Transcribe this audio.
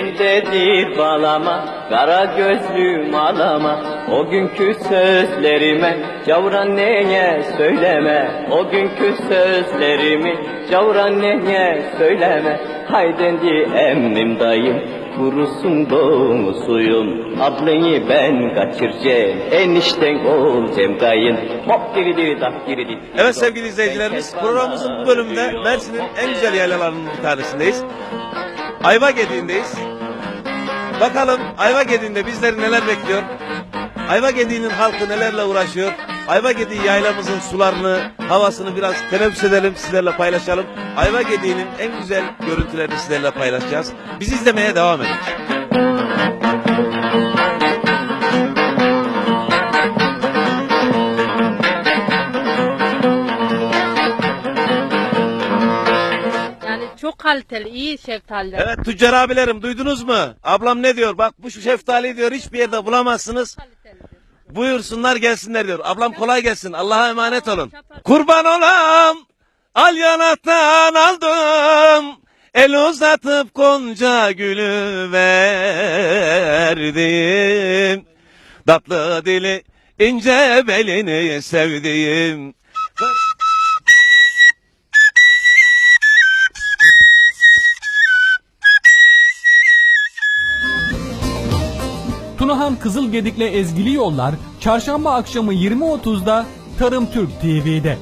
Elindedir bağlama Kara gözlüm ağlama O günkü sözlerime Cavran neye söyleme O günkü sözlerimi Cavran neye söyleme Haydendi emmim dayım Kurusun doğu suyum Ablayı ben kaçıracağım Enişten olacağım kayın Hop giri diri dak giri di. Evet sevgili izleyicilerimiz programımızın bu bölümünde Mersin'in en güzel yaylalarının bir tanesindeyiz. Ayva Gediği'ndeyiz. Bakalım Ayva Gediği'nde bizleri neler bekliyor? Ayva Gediği'nin halkı nelerle uğraşıyor? Ayva Gediği yaylamızın sularını, havasını biraz teneffüs edelim, sizlerle paylaşalım. Ayva Gediği'nin en güzel görüntülerini sizlerle paylaşacağız. Bizi izlemeye devam edin. Çok kaliteli, iyi şeftaliler. Evet tüccar abilerim duydunuz mu? Ablam ne diyor? Bak bu şeftali diyor hiçbir yerde bulamazsınız. Buyursunlar gelsinler diyor. Ablam kolay gelsin. Allah'a emanet olun. Kurban olam. Al yanaktan aldım. El uzatıp gonca gülü verdim. Tatlı dili ince belini sevdiğim. Tunahan Kızılgedik'le Ezgili Yollar çarşamba akşamı 20.30'da Tarım Türk TV'de.